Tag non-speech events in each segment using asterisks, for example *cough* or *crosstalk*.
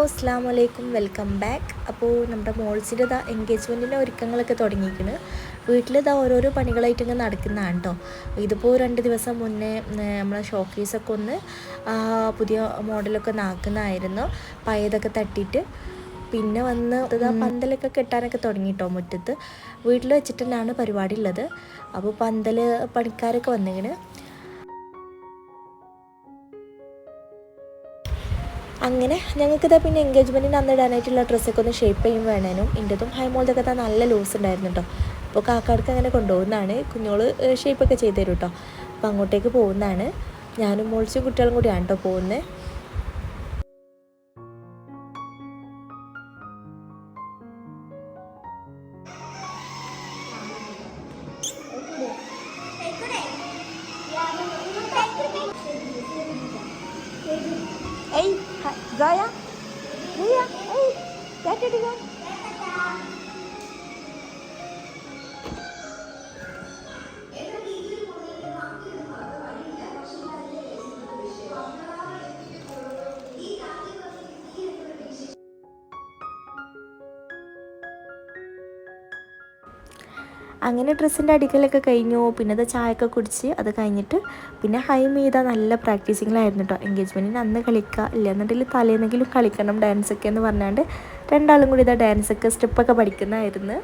Hello അസ്സാം വലൈക്കും welcome back. അപ്പോൾ നമ്മുടെ മോൾസിന്റെ ഇതാ എൻഗേജ്മെന്റിന്റെ ഒരുക്കങ്ങളൊക്കെ തുടങ്ങിയിരിക്കുന്നു വീട്ടിൽ ഇതാ ഓരോരോ പണികളായിട്ട് ഇങ്ങനെ നടക്കുന്നതാണ് കേട്ടോ ഇതിപ്പോൾ രണ്ട് ദിവസം മുന്നേ നമ്മളെ ഷോക്കേസൊക്കെ ഒന്ന് പുതിയ മോഡലൊക്കെ നാക്കുന്നതായിരുന്നു. പയതൊക്കെ തട്ടിയിട്ട്. പിന്നെ വന്ന് ഇതാ പന്തലൊക്കെ കെട്ടാനൊക്കെ തുടങ്ങി കേട്ടോ മുറ്റത്ത്. വീട്ടിൽ വെച്ചിട്ട് തന്നെയാണ് പരിപാടി ഉള്ളത്. അപ്പോൾ പന്തൽ പണിക്കാരൊക്കെ വന്നിങ്ങനെ അങ്ങനെ ഞങ്ങൾക്കിതാ പിന്നെ എൻഗേജ്മെന്റിന് അന്ന് ഇടാനായിട്ടുള്ള ഡ്രസ്സൊക്കെ ഒന്ന് ഷേപ്പ് ചെയ്യും വേണേനും. എന്റെതും ഹൈമോൾതൊക്കെ താ നല്ല ലൂസ് ഉണ്ടായിരുന്നു കേട്ടോ അപ്പോൾ കാക്കാടക്ക് അങ്ങനെ കൊണ്ടുപോകുന്നതാണ്. കുഞ്ഞോൾ ഷേപ്പൊക്കെ ചെയ്ത് തരും കേട്ടോ അപ്പോൾ അങ്ങോട്ടേക്ക് പോകുന്നതാണ്. ഞാനും മോളിച്ചും കുട്ടികളും കൂടിയാണ് കേട്ടോ പോകുന്നത് এই হ্যাঁ, জয়া জয়া এই টাটা അങ്ങനെ ഡ്രസ്സിന്റെ അടിക്കലൊക്കെ കഴിഞ്ഞു. പിന്നെ അത് ചായയൊക്കെ കുടിച്ച് അത് കഴിഞ്ഞിട്ട് പിന്നെ ഹൈം മീത നല്ല പ്രാക്ടീസിങ്ങിലായിരുന്നു കേട്ടോ എൻഗേജ്മെന്റിന് അന്ന് കളിക്കുക ഇല്ല എന്നിട്ടിൽ തലേന്നെങ്കിലും കളിക്കണം ഡാൻസൊക്കെ എന്ന് പറഞ്ഞാണ്ട് രണ്ടാളും കൂടി ഇതാ ഡാൻസൊക്കെ സ്റ്റെപ്പൊക്കെ പഠിക്കുന്നതായിരുന്നു.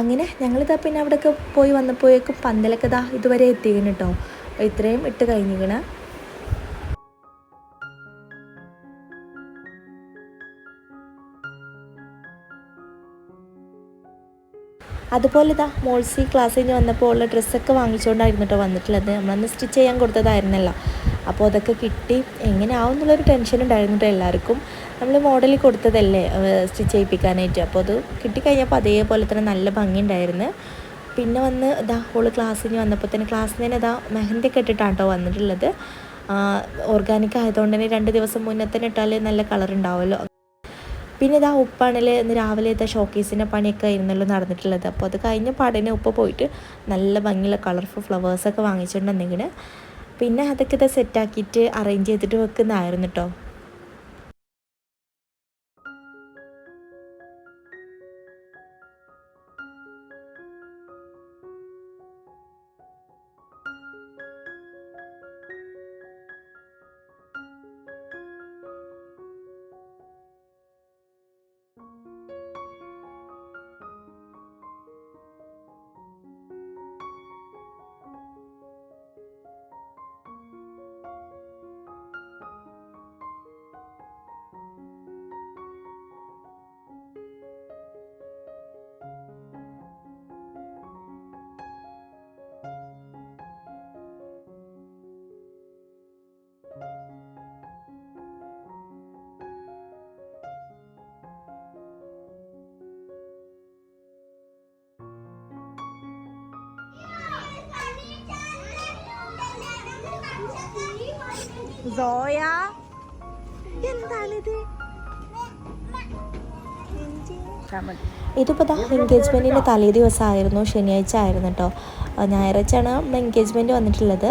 അങ്ങനെ ഞങ്ങളിതാ പിന്നെ അവിടെയൊക്കെ പോയി വന്നപ്പോഴേക്കും പന്തലൊക്കെ ഇതാ ഇതുവരെ എത്തിക്കണം കേട്ടോ ഇത്രയും ഇട്ട് കഴിഞ്ഞിരിക്കണം അതുപോലെ ഇതാ മോൾസി ക്ലാസ് കഴിഞ്ഞ് വന്നപ്പോൾ ഉള്ള ഡ്രസ്സൊക്കെ വാങ്ങിച്ചുകൊണ്ടായിരുന്നു കേട്ടോ വന്നിട്ടുള്ളത്. നമ്മളന്ന് സ്റ്റിച്ച് ചെയ്യാൻ കൊടുത്തതായിരുന്നല്ലോ. അപ്പോൾ അതൊക്കെ കിട്ടി. എങ്ങനെ ആവും എന്നുള്ളൊരു ടെൻഷൻ ഉണ്ടായിരുന്നു കേട്ടോ എല്ലാവർക്കും. നമ്മൾ മോഡലിൽ കൊടുത്തതല്ലേ സ്റ്റിച്ച് ചെയ്യിപ്പിക്കാനായിട്ട്. അപ്പോൾ അത് കിട്ടിക്കഴിഞ്ഞപ്പോൾ അതേപോലെ തന്നെ നല്ല ഭംഗിയുണ്ടായിരുന്നു. പിന്നെ വന്ന് ഇതാ ഓൾ ക്ലാസ്സിന് വന്നപ്പോൾ തന്നെ ക്ലാസ്സിന് തന്നെ ഇതാ മെഹന്തി കെട്ടിട്ടാണ് കേട്ടോ വന്നിട്ടുള്ളത്. ഓർഗാനിക് ആയതുകൊണ്ട് തന്നെ രണ്ട് ദിവസം മുന്നേ തന്നെ ഇട്ടാൽ നല്ല കളർ ഉണ്ടാവുമല്ലോ. പിന്നെ ഇതാ ഉപ്പാണെങ്കിൽ ഇന്ന് രാവിലെ ഇതാ ഷോക്കേസിന്റെ പണിയൊക്കെ ആയിരുന്നല്ലോ നടന്നിട്ടുള്ളത്. അപ്പോൾ അത് കഴിഞ്ഞ പാടിനെ ഉപ്പ പോയിട്ട് നല്ല ഭംഗിയുള്ള കളർഫുൾ ഫ്ലവേഴ്സൊക്കെ വാങ്ങിച്ചിട്ടുണ്ടെങ്കിൽ പിന്നെ അതൊക്കെ ഇതാ സെറ്റാക്കിയിട്ട് അറേഞ്ച് ചെയ്തിട്ട് വെക്കുന്നതായിരുന്നു കേട്ടോ സോയ. എന്താണിത്? ഇതിപ്പോൾ ദാ എൻഗേജ്മെന്റിന്റെ തലേ ദിവസമായിരുന്നു ശനിയാഴ്ച ആയിരുന്നു കേട്ടോ ഞായറാഴ്ചയാണ് എൻഗേജ്മെന്റ് വന്നിട്ടുള്ളത്.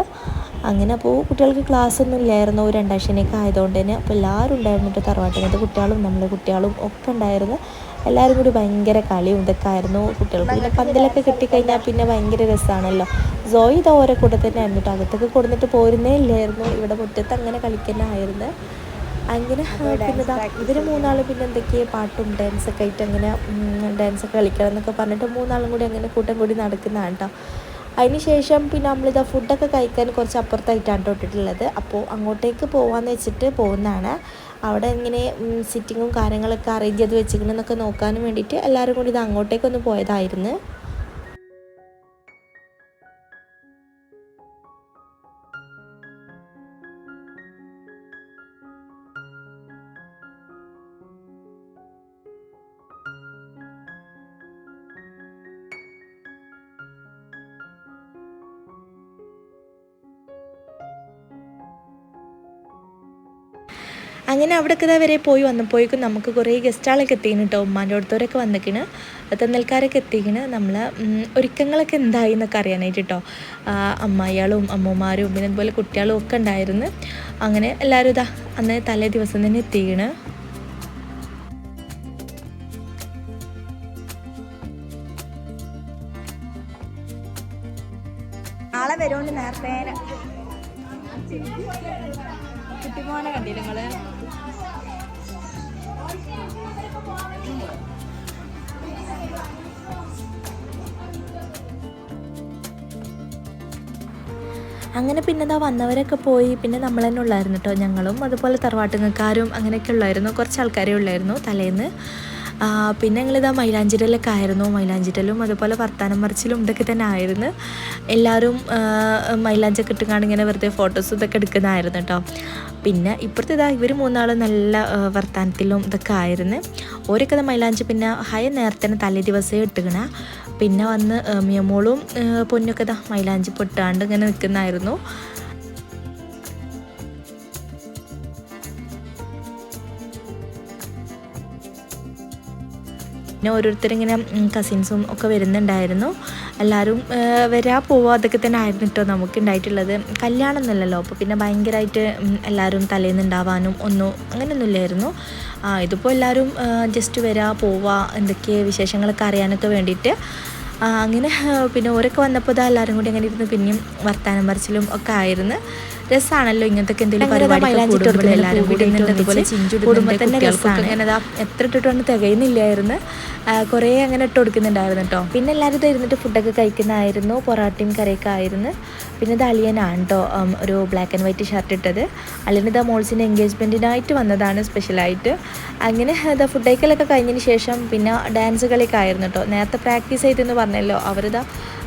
അങ്ങനെ അപ്പോൾ കുട്ടികൾക്ക് ക്ലാസ് ഒന്നും ഇല്ലായിരുന്നു രണ്ടാം ശനിയൊക്കെ ആയതുകൊണ്ട് തന്നെ. അപ്പോൾ എല്ലാവരും ഉണ്ടായിരുന്നു കേട്ടോ തറവാട്ടിനകത്ത് കുട്ടികളും നമ്മളെ കുട്ടികളും ഒക്കെ ഉണ്ടായിരുന്നു. എല്ലാവരും കൂടി ഭയങ്കര കളിയും ഇതൊക്കെ ആയിരുന്നു കുട്ടികൾക്ക് പിന്നെ പന്തലൊക്കെ കിട്ടിക്കഴിഞ്ഞാൽ പിന്നെ ഭയങ്കര രസമാണല്ലോ. സോയി ഇത് ഓരോ കൂടെ തന്നെ ആയിരുന്നു കേട്ടോ അകത്തൊക്കെ കൊടുത്തിട്ട് പോരുന്നേ ഇല്ലായിരുന്നു. ഇവിടെ മുറ്റത്ത് അങ്ങനെ കളിക്കുന്നതായിരുന്നു അങ്ങനെ പിന്നെ ദാ ഇവർ മൂന്നാളും പിന്നെ എന്തൊക്കെയോ പാട്ടും ഡാൻസൊക്കെ ആയിട്ട് അങ്ങനെ ഡാൻസൊക്കെ കളിക്കണം എന്നൊക്കെ പറഞ്ഞിട്ട് മൂന്നാളും കൂടി അങ്ങനെ കൂട്ടം കൂടി നടക്കുന്നതാണ് കേട്ടോ. അതിന് ശേഷം പിന്നെ നമ്മളിതാ ഫുഡൊക്കെ കഴിക്കാൻ കുറച്ച് അപ്പുറത്തായിട്ടാണ് തൊട്ടിട്ടുള്ളത് അപ്പോൾ അങ്ങോട്ടേക്ക് പോകാമെന്ന് വെച്ചിട്ട് പോകുന്നതാണ്. അവിടെ ഇങ്ങനെ സിറ്റിങ്ങും കാര്യങ്ങളൊക്കെ അറേഞ്ച് ചെയ്ത് വെച്ചിരിക്കണമെന്നൊക്കെ നോക്കാനും വേണ്ടിയിട്ട് എല്ലാവരും കൂടി ഇത് അങ്ങോട്ടേക്കൊന്ന് പോയതായിരുന്നു. അങ്ങനെ അവിടെയൊക്കെ വരെ പോയി വന്നപ്പോഴേക്കും നമുക്ക് കുറേ ഗസ്റ്റാളൊക്കെ എത്തിക്കുന്നു കേട്ടോ ഉമ്മാന്റെ അടുത്തവരൊക്കെ വന്നിക്കണ്. തന്നൽക്കാരൊക്കെ എത്തിക്കണ് നമ്മൾ ഒരുക്കങ്ങളൊക്കെ എന്തായി എന്നൊക്കെ അറിയാനായിട്ട് കേട്ടോ അമ്മായിയാളും അമ്മമാരും പിന്നെ അതുപോലെ കുട്ടികളും ഒക്കെ ഉണ്ടായിരുന്നു. അങ്ങനെ എല്ലാവരും ഇതാ അന്ന് തലേ ദിവസം തന്നെ എത്തിക്കണ് നാളെ വരുമോണ്ട് നേരത്തെ കുട്ടിമോനെ കണ്ടില്ല നിങ്ങൾ? അങ്ങനെ പിന്നെ വന്നവരൊക്കെ പോയി പിന്നെ നമ്മൾ തന്നെ ഉള്ളായിരുന്നു കേട്ടോ ഞങ്ങളും അതുപോലെ തറവാട്ടുകാരും അങ്ങനെയൊക്കെ ഉള്ളായിരുന്നു. കുറച്ച് ആൾക്കാരേ ഉള്ളായിരുന്നു തലേന്ന്. പിന്നെ ഞങ്ങളിതാ മൈലാഞ്ചിരലൊക്കെ ആയിരുന്നു. മൈലാഞ്ചിരലും അതുപോലെ വർത്താനം മറിച്ചിലും ഇതൊക്കെ തന്നെ ആയിരുന്നു. എല്ലാവരും മൈലാഞ്ചൊക്കെ ഇട്ടുകാണ്ട് ഇങ്ങനെ വെറുതെ ഫോട്ടോസ് ഇതൊക്കെ എടുക്കുന്നതായിരുന്നു കേട്ടോ പിന്നെ ഇപ്പോഴത്തെ ഇതാ ഇവർ മൂന്നാളും നല്ല വർത്താനത്തിലും ഇതൊക്കെ ആയിരുന്നു. ഓരൊക്കെ മൈലാഞ്ചി പിന്നെ ഹയ നേരത്തെ തലേ ദിവസം ഇട്ടുകണ പിന്നെ വന്ന് മിയമോളും പൊന്നൊക്കെ ഇതാ മൈലാഞ്ചി പൊട്ടാണ്ട് ഇങ്ങനെ നിൽക്കുന്നതായിരുന്നു. പിന്നെ ഓരോരുത്തരിങ്ങനെ കസിൻസും ഒക്കെ വരുന്നുണ്ടായിരുന്നു. എല്ലാവരും വരാ പോവുക അതൊക്കെ തന്നെ ആയിരുന്നു കേട്ടോ നമുക്ക് ഉണ്ടായിട്ടുള്ളത് കല്യാണം ഒന്നുമല്ലല്ലോ അപ്പോൾ പിന്നെ ഭയങ്കരമായിട്ട് എല്ലാവരും തലേന്ന് ഉണ്ടാവാനും ഒന്നും അങ്ങനെയൊന്നുമില്ലായിരുന്നു. ഇതിപ്പോൾ എല്ലാവരും ജസ്റ്റ് വരാ പോവുക എന്തൊക്കെ വിശേഷങ്ങളൊക്കെ അറിയാനൊക്കെ വേണ്ടിയിട്ട് അങ്ങനെ പിന്നെ ഓരൊക്കെ വന്നപ്പോൾ ഇതാ എല്ലാവരും കൂടി അങ്ങനെ ഇരുന്ന് പിന്നെയും വർത്താനം പറിച്ചിലും ഒക്കെ ആയിരുന്നു. രസമാണല്ലോ ഇങ്ങനത്തെ എന്തെങ്കിലും പരിപാടി എല്ലാവരും കൂടി അതുപോലെ ചിഞ്ചുടുമ്പോൾ തന്നെ രസമാണ് അങ്ങനെ എത്ര ഇട്ടിട്ടൊന്നും തികയുന്നില്ലായിരുന്നു. കുറേ അങ്ങനെ ഇട്ട് കൊടുക്കുന്നുണ്ടായിരുന്നു കേട്ടോ. പിന്നെ എല്ലാവരും ഇത് ഇരുന്നിട്ട് ഫുഡൊക്കെ കഴിക്കുന്നതായിരുന്നു പൊറാട്ടയും കറിയൊക്കെ ആയിരുന്നു. പിന്നെ ഇത് അലിയനാണ് കേട്ടോ ഒരു ബ്ലാക്ക് ആൻഡ് വൈറ്റ് ഷർട്ട് ഇട്ടത്. അളിയന് ഇതാ മോൾസിന്റെ എൻഗേജ്മെന്റിനായിട്ട് വന്നതാണ് സ്പെഷ്യലായിട്ട് അങ്ങനെ ഇതാ ഫുഡ് കഴിക്കലൊക്കെ കഴിഞ്ഞതിന് ശേഷം പിന്നെ ഡാൻസ് കളിയൊക്കെ ആയിരുന്നു കേട്ടോ നേരത്തെ പ്രാക്ടീസ് ചെയ്തെന്ന് പറഞ്ഞല്ലോ. അവരിതാ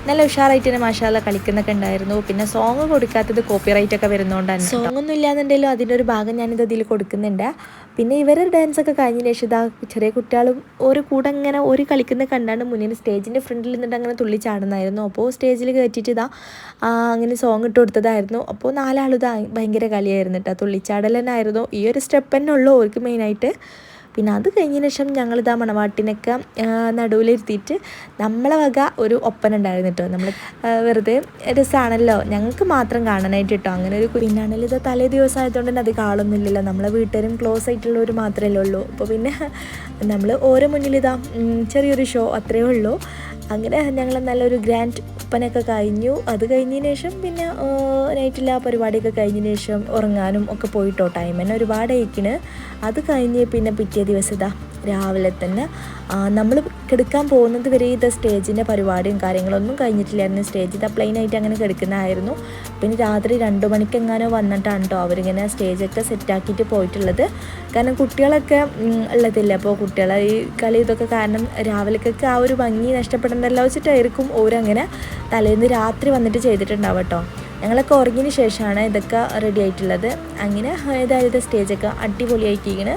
നല്ല ഉഷാറായിട്ട് തന്നെ മാഷാല കളിക്കുന്നൊക്കെ ഉണ്ടായിരുന്നു. പിന്നെ സോങ് കൊടുക്കാത്തത് കോപ്പിറൈറ്റ് ഒക്കെ വരുന്നതുകൊണ്ടാണ് സോങ് ഒന്നും ഇല്ലാന്നുണ്ടെങ്കിലും അതിന്റെ ഒരു ഭാഗം ഞാനിത് അതിൽ കൊടുക്കുന്നുണ്ട്. പിന്നെ ഇവരുടെ ഡാൻസ് ഒക്കെ കഴിഞ്ഞ ശേഷം ഇതാ ചെറിയ കുട്ടികളും ഒരു കൂടെ ഇങ്ങനെ ഒരു കളിക്കുന്ന കണ്ടാണ് മുന്നിൽ സ്റ്റേജിന്റെ ഫ്രണ്ടിൽ നിന്നിട്ട് അങ്ങനെ തുള്ളി ചാടുന്നായിരുന്നു അപ്പോൾ സ്റ്റേജിൽ കയറ്റിയിട്ട് ഇതാ അങ്ങനെ സോങ് ഇട്ട് കൊടുത്തതായിരുന്നു. അപ്പോൾ നാലാളും ഭയങ്കര കളിയായിരുന്നു കേട്ടോ. തുള്ളിച്ചാടൽ ഈ ഒരു സ്റ്റെപ്പ് തന്നെ ഉള്ളൂ അവർക്ക് മെയിനായിട്ട് പിന്നെ അത് കഴിഞ്ഞതിന് ശേഷം ഞങ്ങൾ ഇതാ മണവാട്ടിനൊക്കെ നടുവിലിരുത്തിയിട്ട് നമ്മളെ വക ഒരു ഒപ്പന ഉണ്ടായിരുന്നു കേട്ടോ നമ്മൾ വെറുതെ രസമാണല്ലോ ഞങ്ങൾക്ക് മാത്രം കാണാനായിട്ട് കേട്ടോ അങ്ങനെ ഒരു പിന്നാണെങ്കിൽ ഇത് തലേ ദിവസം ആയതുകൊണ്ട് തന്നെ അത് കാണുന്നില്ലല്ലോ നമ്മളെ വീട്ടുകാരും ക്ലോസ് ആയിട്ടുള്ളവർ മാത്രമല്ലേ ഉള്ളൂ. അപ്പോൾ പിന്നെ നമ്മൾ ഓരോ മുന്നിൽ ഇതാ ചെറിയൊരു ഷോ അത്രയേ ഉള്ളൂ. അങ്ങനെ ഞങ്ങൾ നല്ലൊരു ഗ്രാൻഡ് ഒപ്പനൊക്കെ കഴിഞ്ഞു. അത് കഴിഞ്ഞതിന് ശേഷം പിന്നെ നൈറ്റിൽ ആ പരിപാടിയൊക്കെ കഴിഞ്ഞതിന് ശേഷം ഉറങ്ങാനും ഒക്കെ പോയിട്ടോ ടൈം തന്നെ ഒരുപാട് അയക്കണ് അത് കഴിഞ്ഞ് പിന്നെ പിറ്റേ ദിവസം ഇതാ രാവിലെ തന്നെ. നമ്മൾ കിടക്കാൻ പോകുന്നത് വരെ ഇത് സ്റ്റേജിന്റെ പരിപാടിയും കാര്യങ്ങളൊന്നും കഴിഞ്ഞിട്ടില്ലായിരുന്നു. സ്റ്റേജ് ഇത് പ്ലെയിൻ ആയിട്ട് അങ്ങനെ കിടക്കുന്നതായിരുന്നു. പിന്നെ രാത്രി രണ്ട് മണിക്ക് എങ്ങാനോ വന്നിട്ടാണ് കേട്ടോ അവരിങ്ങനെ സ്റ്റേജൊക്കെ സെറ്റാക്കിയിട്ട് പോയിട്ടുള്ളത്. കാരണം കുട്ടികളൊക്കെ ഉള്ളതില്ല? അപ്പോൾ കുട്ടികളെ ഈ കളി ഇതൊക്കെ കാരണം രാവിലേക്കൊക്കെ ആ ഒരു ഭംഗി നഷ്ടപ്പെടുന്നതല്ല വെച്ചിട്ടായിരിക്കും ഓരങ്ങനെ തലേന്ന് രാത്രി വന്നിട്ട് ചെയ്തിട്ടുണ്ടാവും കേട്ടോ ഞങ്ങളൊക്കെ ഉറങ്ങിയതിന് ശേഷമാണ് ഇതൊക്കെ റെഡി ആയിട്ടുള്ളത്. അങ്ങനെ ഏതായത് സ്റ്റേജൊക്കെ അടിപൊളിയായിട്ടിരിക്കണ്.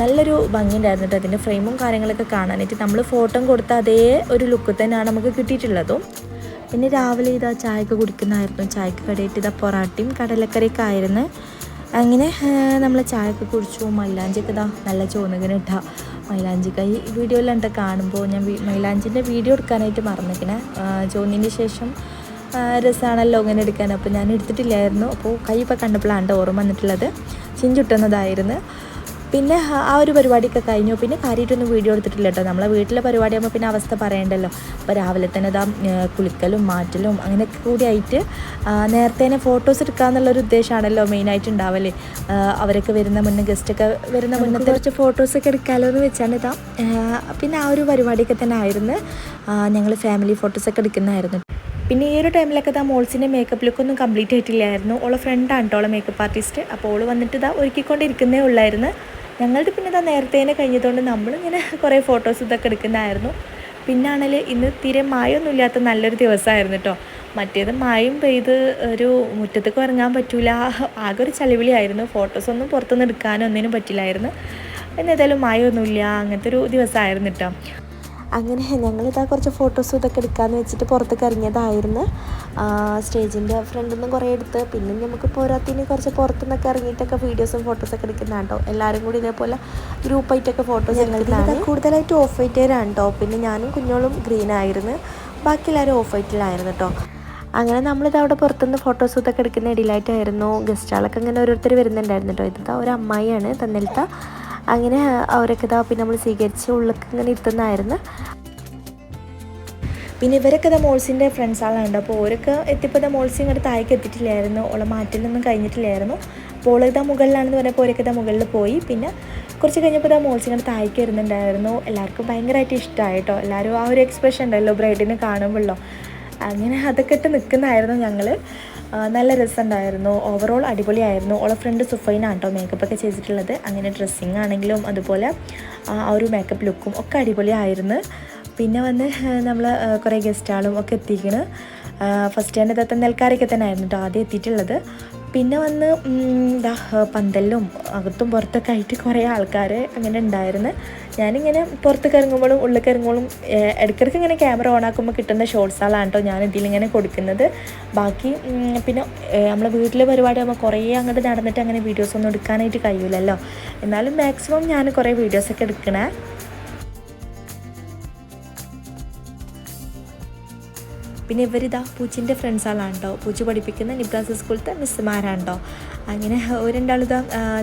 നല്ലൊരു ഭംഗിയുണ്ടായിരുന്നു കേട്ടോ അതിന്റെ ഫ്രെയിമും കാര്യങ്ങളൊക്കെ കാണാനായിട്ട്. നമ്മൾ ഫോട്ടോ കൊടുത്ത അതേ ഒരു ലുക്ക് തന്നെയാണ് നമുക്ക് കിട്ടിയിട്ടുള്ളതും. പിന്നെ രാവിലെ ഇതാ ചായയൊക്കെ കുടിക്കുന്നതായിരുന്നു ചായക്ക് കടയിട്ട് ഇതാ പൊറാട്ടയും കടലക്കറിയൊക്കെ ആയിരുന്നു. അങ്ങനെ നമ്മൾ ചായയൊക്കെ കുടിച്ചു. മൈലാഞ്ചിയൊക്കെ ഇതാ നല്ല ചോന്നുകന് ഇട്ടാ. മൈലാഞ്ചിക്ക ഈ വീഡിയോയിലെന്താ കാണുമ്പോൾ ഞാൻ മൈലാഞ്ചിന്റെ വീഡിയോ എടുക്കാനായിട്ട് മറന്നിരിക്കണേ ചോന്നിന് ശേഷം രസമാണല്ലോ ഇങ്ങനെ എടുക്കാൻ. അപ്പോൾ ഞാൻ എടുത്തിട്ടില്ലായിരുന്നു. അപ്പോൾ കൈ ഇപ്പോൾ കണ്ടപ്പോഴാണ് ഓർമ്മ വന്നിട്ടുള്ളത്. ചിഞ്ചുട്ടുന്നതായിരുന്നു പിന്നെ ആ- ഒരു പരിപാടിയൊക്കെ കഴിഞ്ഞു. പിന്നെ കാര്യമായിട്ടൊന്നും വീഡിയോ എടുത്തിട്ടില്ല കേട്ടോ. നമ്മളെ വീട്ടിലെ പരിപാടിയാകുമ്പോൾ പിന്നെ അവസ്ഥ പറയണ്ടല്ലോ. അപ്പോൾ രാവിലെ തന്നെ ഇതാ കുളിക്കലും മാറ്റലും അങ്ങനെയൊക്കെ കൂടി ആയിട്ട് ആ, നേരത്തെ തന്നെ ഫോട്ടോസ് എടുക്കാമെന്നുള്ളൊരു ഉദ്ദേശമാണല്ലോ മെയിനായിട്ട് ഉണ്ടാവല്ലേ അവരൊക്കെ വരുന്ന മുന്നേ ഗസ്റ്റൊക്കെ വരുന്ന മുന്നത്തെ കുറച്ച് ഫോട്ടോസൊക്കെ എടുക്കാമല്ലോ എന്ന് വെച്ചാണ് ഇതാ. പിന്നെ ആ ഒരു പരിപാടിയൊക്കെ തന്നെ ആയിരുന്നു. ഞങ്ങൾ ഫാമിലി ഫോട്ടോസൊക്കെ എടുക്കുന്നതായിരുന്നു. പിന്നെ ഈ ഒരു ടൈമിലൊക്കെ ഇതാ മോൾസിന്റെ മേക്കപ്പ് ലുക്കൊന്നും കംപ്ലീറ്റ് ആയിട്ടില്ലായിരുന്നു. ഓളെ ഫ്രണ്ടാണ് കേട്ടോ ഓളെ മേക്കപ്പ് ആർട്ടിസ്റ്റ് അപ്പോൾ ഓൾ വന്നിട്ട് ഇതാ ഒരുക്കിക്കൊണ്ടിരിക്കുന്നേ ഉള്ളായിരുന്നു. ഞങ്ങളുടെ പിന്നെ ഇതാ നേരത്തെ തന്നെ കഴിഞ്ഞതുകൊണ്ട് നമ്മളിങ്ങനെ *laughs* കുറേ ഫോട്ടോസ് ഇതൊക്കെ എടുക്കുന്നതായിരുന്നു. പിന്നാണെങ്കിൽ ഇന്ന് തീരെ മഴയൊന്നും ഇല്ലാത്ത നല്ലൊരു ദിവസമായിരുന്നു കേട്ടോ മറ്റേത് മായും പെയ്ത് ഒരു മുറ്റത്തേക്ക് ഇറങ്ങാൻ പറ്റില്ല *laughs* ആകെ ഒരു ചളിവിളിയായിരുന്നു. ഫോട്ടോസൊന്നും പുറത്തുനിന്ന് എടുക്കാനോ ഒന്നിനും പറ്റില്ലായിരുന്നു എന്നേതായാലും മഴയൊന്നുമില്ല അങ്ങനത്തെ ഒരു ദിവസമായിരുന്നു കേട്ടോ അങ്ങനെ ഞങ്ങളിതാ കുറച്ച് ഫോട്ടോസും ഇതൊക്കെ എടുക്കാമെന്ന് വെച്ചിട്ട് പുറത്തേക്ക് ഇറങ്ങിയതായിരുന്നു. സ്റ്റേജിന്റെ ഫ്രണ്ടിൽ നിന്ന് കുറേ എടുത്ത്. പിന്നെ നമുക്ക് പോരാത്തിന് കുറച്ച് പുറത്തുനിന്നൊക്കെ ഇറങ്ങിയിട്ടൊക്കെ വീഡിയോസും ഫോട്ടോസൊക്കെ എടുക്കുന്നതാണ് കേട്ടോ എല്ലാവരും കൂടി ഇതേപോലെ ഗ്രൂപ്പായിട്ടൊക്കെ ഫോട്ടോസ് ഞങ്ങൾ കൂടുതലായിട്ട് ഓഫ് വൈറ്റേരാണ് കേട്ടോ പിന്നെ ഞാനും കുഞ്ഞോളും ഗ്രീൻ ആയിരുന്നു. ബാക്കി എല്ലാവരും ഓഫ് വൈറ്റിലായിരുന്നു കേട്ടോ അങ്ങനെ നമ്മളിത് അവിടെ പുറത്തുനിന്ന് ഫോട്ടോസ് ഇതൊക്കെ എടുക്കുന്ന ഇടയിലായിട്ടായിരുന്നു. ഗസ്റ്റുകളൊക്കെ അങ്ങനെ ഓരോരുത്തർ വരുന്നുണ്ടായിരുന്നു കേട്ടോ ഇത് ഒരു അമ്മായിയാണ് തന്നിലത്തെ അങ്ങനെ അവരൊക്കെ ഇതാ പിന്നെ നമ്മൾ സ്വീകരിച്ച് ഉള്ളിലേക്ക് ഇങ്ങനെ ഇരുത്തുന്നതായിരുന്നു പിന്നെ ഇവരൊക്കെ ഇതാ മോൾസിന്റെ ഫ്രണ്ട്സാളുണ്ട് അപ്പോൾ ഓരൊക്കെ എത്തിയപ്പോൾ ഇതാ മോൾസി ഇങ്ങോട്ട് താഴേക്ക് എത്തിയിട്ടില്ലായിരുന്നു. ഓളെ മാറ്റലൊന്നും കഴിഞ്ഞിട്ടില്ലായിരുന്നു. അപ്പോൾ ഇതാ മുകളിലാണെന്ന് പറഞ്ഞപ്പോൾ ഓരൊക്കെ ഇതാ മുകളിൽ പോയി. പിന്നെ കുറച്ച് കഴിഞ്ഞപ്പോൾ ഇതാ മോൾസി ഇങ്ങോട്ട് താഴേക്ക് വരുന്നുണ്ടായിരുന്നു. എല്ലാവർക്കും ഭയങ്കരമായിട്ട് ഇഷ്ടമായി കേട്ടോ എല്ലാവരും ആ ഒരു എക്സ്പ്രഷൻ ഉണ്ടല്ലോ ബ്രൈഡിനെ കാണുമ്പോഴല്ലോ. അങ്ങനെ അതൊക്കെ ഇട്ട് നിൽക്കുന്നതായിരുന്നു ഞങ്ങൾ നല്ല രസമുണ്ടായിരുന്നു. ഓവറോൾ അടിപൊളിയായിരുന്നു. ഓളെ ഫ്രണ്ട് സുഫൈനാണ് കേട്ടോ മേക്കപ്പ് ഒക്കെ ചെയ്തിട്ടുള്ളത്. അങ്ങനെ ഡ്രസ്സിങ് ആണെങ്കിലും അതുപോലെ ആ ഒരു മേക്കപ്പ് ലുക്കും ഒക്കെ അടിപൊളിയായിരുന്നു. പിന്നെ വന്ന് നമ്മൾ കുറേ ഗസ്റ്റാളും ഒക്കെ എത്തിക്കണ്. ഫസ്റ്റ് തന്നെ ദത്ത നെൽക്കാരൊക്കെ തന്നെ ആയിരുന്നു കേട്ടോ ആദ്യം എത്തിയിട്ടുള്ളത്. പിന്നെ വന്ന് ഇതാ പന്തലിലും അകത്തും പുറത്തൊക്കെ ആയിട്ട് കുറേ ആൾക്കാർ അങ്ങനെ ഉണ്ടായിരുന്നു. ഞാനിങ്ങനെ പുറത്തേക്ക് ഇറങ്ങുമ്പോഴും ഉള്ളിലേക്ക് ഇറങ്ങുമ്പോഴും ഇടയ്ക്കിടയ്ക്ക് ഇങ്ങനെ ക്യാമറ ഓൺ ആക്കുമ്പോൾ കിട്ടുന്ന ഷോർട്സാണ് കേട്ടോ ഞാൻ ഇതിലിങ്ങനെ കൊടുക്കുന്നത്. ബാക്കി പിന്നെ നമ്മളെ വീട്ടിലെ പരിപാടി ആകുമ്പോൾ കുറേ അങ്ങോട്ട് നടന്നിട്ട് അങ്ങനെ വീഡിയോസ് ഒന്നും എടുക്കാനായിട്ട് കഴിയില്ലല്ലോ എന്നാലും മാക്സിമം ഞാൻ കുറേ വീഡിയോസൊക്കെ എടുക്കണേ. പിന്നെ ഇവരിതാ പൂച്ചിന്റെ ഫ്രണ്ട്സാളാണ് കേട്ടോ പൂച്ച പഠിപ്പിക്കുന്ന നിബ്രാസ് സ്കൂളിലത്തെ മിസ്സുമാരാണ് കേട്ടോ അങ്ങനെ ഒരു രണ്ടാളിതാ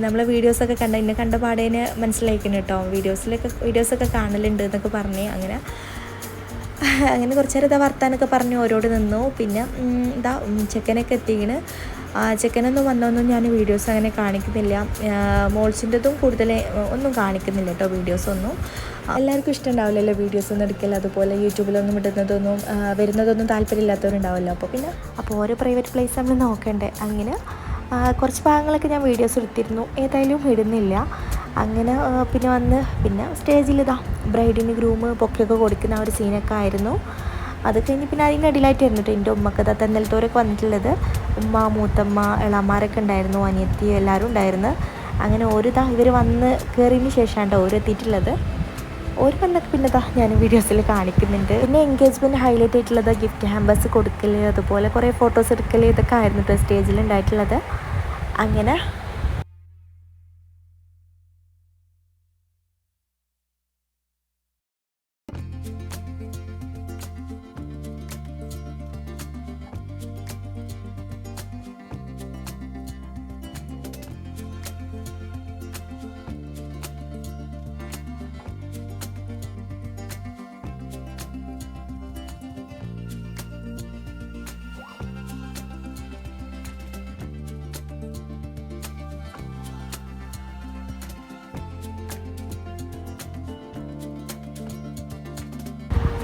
നമ്മളെ വീഡിയോസൊക്കെ കണ്ട എന്നെ കണ്ട പാടേനെ മനസ്സിലായിക്കുന്നു കേട്ടോ. വീഡിയോസിലൊക്കെ വീഡിയോസൊക്കെ കാണലുണ്ട് എന്നൊക്കെ പറഞ്ഞ് അങ്ങനെ. അങ്ങനെ കുറച്ച് നേരം ഇതാ വർത്താനൊക്കെ പറഞ്ഞു ഓരോട് നിന്നു. പിന്നെ ഇതാ ചെക്കനൊക്കെ എത്തിക്കണ്. ചെക്കനൊന്നും വന്നൊന്നും ഞാൻ വീഡിയോസ് അങ്ങനെ കാണിക്കുന്നില്ല. മോൾസിന്റെതും കൂടുതൽ ഒന്നും കാണിക്കുന്നില്ല കേട്ടോ വീഡിയോസൊന്നും. എല്ലാവർക്കും ഇഷ്ടമുണ്ടാവില്ലല്ലോ വീഡിയോസ് ഒന്നും എടുക്കില്ല അതുപോലെ യൂട്യൂബിലൊന്നും ഇടുന്നതൊന്നും വരുന്നതൊന്നും താല്പര്യമില്ലാത്തവരുണ്ടാവുമല്ലോ അപ്പോൾ പിന്നെ അപ്പോൾ ഓരോ പ്രൈവറ്റ് പ്ലേസ് നമ്മൾ നോക്കണ്ടേ? അങ്ങനെ കുറച്ച് ഭാഗങ്ങളൊക്കെ ഞാൻ വീഡിയോസ് എടുത്തിരുന്നു. ഏതായാലും ഇടുന്നില്ല. അങ്ങനെ പിന്നെ വന്ന് പിന്നെ സ്റ്റേജിൽ ഇതാ ബ്രൈഡിന് ഗ്രൂമ് പൊക്കെയൊക്കെ കൊടുക്കുന്ന ഒരു സീനൊക്കെ ആയിരുന്നു. അത് കഴിഞ്ഞ് പിന്നെ അതിന്റെ അടിയിലായിട്ട് ആയിരുന്നു എന്റെ ഉമ്മക്ക് തന്നലത്തോരൊക്കെ വന്നിട്ടുള്ളത്. ഉമ്മ മൂത്തമ്മ ഇളമാരൊക്കെ ഉണ്ടായിരുന്നു അനിയത്തി എല്ലാവരും ഉണ്ടായിരുന്നു. അങ്ങനെ ഒരു ഇതാ ഇവർ വന്ന് കയറിയതിന് ശേഷമാണ് കേട്ടോ ഓരോ എത്തിയിട്ടുള്ളത്. ഒരു വന്നൊക്കെ പിന്നെ ഇതാ ഞാൻ വീഡിയോസിൽ കാണിക്കുന്നുണ്ട്. പിന്നെ എൻഗേജ്മെന്റ് ഹൈലൈറ്റ് ആയിട്ടുള്ളത് ഗിഫ്റ്റ് ഹാമ്പേഴ്സ് കൊടുക്കൽ അതുപോലെ കുറേ ഫോട്ടോസ് എടുക്കൽ ഇതൊക്കെ ആയിരുന്നു സ്റ്റേജിൽ ഉണ്ടായിട്ടുള്ളത്. അങ്ങനെ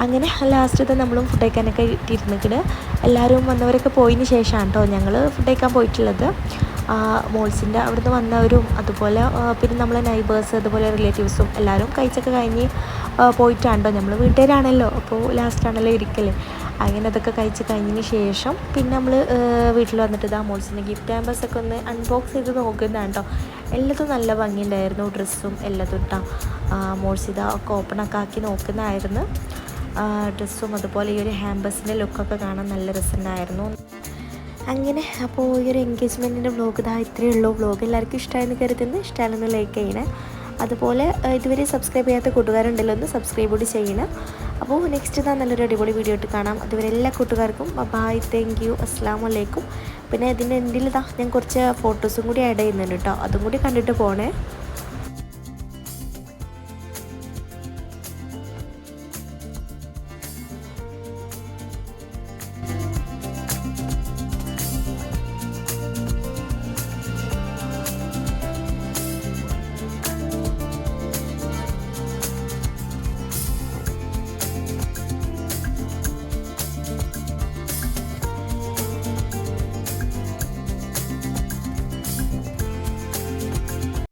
അങ്ങനെ ലാസ്റ്റത്തെ നമ്മളും ഫുഡ് കഴിക്കാനൊക്കെ ഇരുന്നിട്ട് എല്ലാവരും വന്നവരൊക്കെ പോയതിന് ശേഷമാണ് കേട്ടോ ഞങ്ങൾ ഫുഡ് കഴിക്കാൻ പോയിട്ടുള്ളത്. മോൾസിന്റെ അവിടുന്ന് വന്നവരും അതുപോലെ പിന്നെ നമ്മളെ നൈബേഴ്സ് അതുപോലെ റിലേറ്റീവ്സും എല്ലാവരും കഴിച്ചൊക്കെ കഴിഞ്ഞ് പോയിട്ടാണ് കേട്ടോ നമ്മൾ വീട്ടുകാരാണല്ലോ. അപ്പോൾ ലാസ്റ്റാണല്ലോ ഇരിക്കൽ അങ്ങനെ അതൊക്കെ കഴിച്ച് കഴിഞ്ഞതിന് ശേഷം പിന്നെ നമ്മൾ വീട്ടിൽ വന്നിട്ട് ഇതാ മോൾസിന്റെ ഗിഫ്റ്റ് ഹാമ്പേഴ്സൊക്കെ ഒന്ന് അൺബോക്സ് ചെയ്ത് നോക്കുന്നതാണ് കേട്ടോ എല്ലാത്തും നല്ല ഭംഗിയുണ്ടായിരുന്നു. ഡ്രസ്സും എല്ലാത്തും ഇട്ടാ മോൾസ് ഇതാ ഒക്കെ ഓപ്പണൊക്കെ ആക്കി നോക്കുന്നതായിരുന്നു. ഡ്രസ്സും അതുപോലെ ഈ ഒരു ഹാമ്പേഴ്സിന്റെ ലുക്കൊക്കെ കാണാൻ നല്ല രസമുണ്ടായിരുന്നു. അങ്ങനെ അപ്പോൾ ഈ ഒരു എൻഗേജ്മെന്റിന്റെ വ്ലോഗ് ഇതാ ഇത്രയേ ഉള്ളൂ. വ്ലോഗ് എല്ലാവർക്കും ഇഷ്ടമായെന്ന് കരുതുന്നു. ഇഷ്ടമായെന്ന് ലൈക്ക് ചെയ്യണേ. അതുപോലെ ഇതുവരെ സബ്സ്ക്രൈബ് ചെയ്യാത്ത കൂട്ടുകാരുണ്ടല്ലോ ഒന്ന് സബ്സ്ക്രൈബ് കൂടി ചെയ്യണം. അപ്പോൾ നെക്സ്റ്റ് ഇതാ നല്ലൊരു അടിപൊളി വീഡിയോ ഇട്ട് കാണാം. അതുവരെ എല്ലാ കൂട്ടുകാർക്കും ബായ് താങ്ക് യു അസ്സാം വലൈക്കും പിന്നെ ഇതിന്റെ എൻഡിൽ ഇതാ ഞാൻ കുറച്ച് ഫോട്ടോസും കൂടി ആഡ് ചെയ്യുന്നുണ്ട് കേട്ടോ അതും കൂടി കണ്ടിട്ട് പോണേ.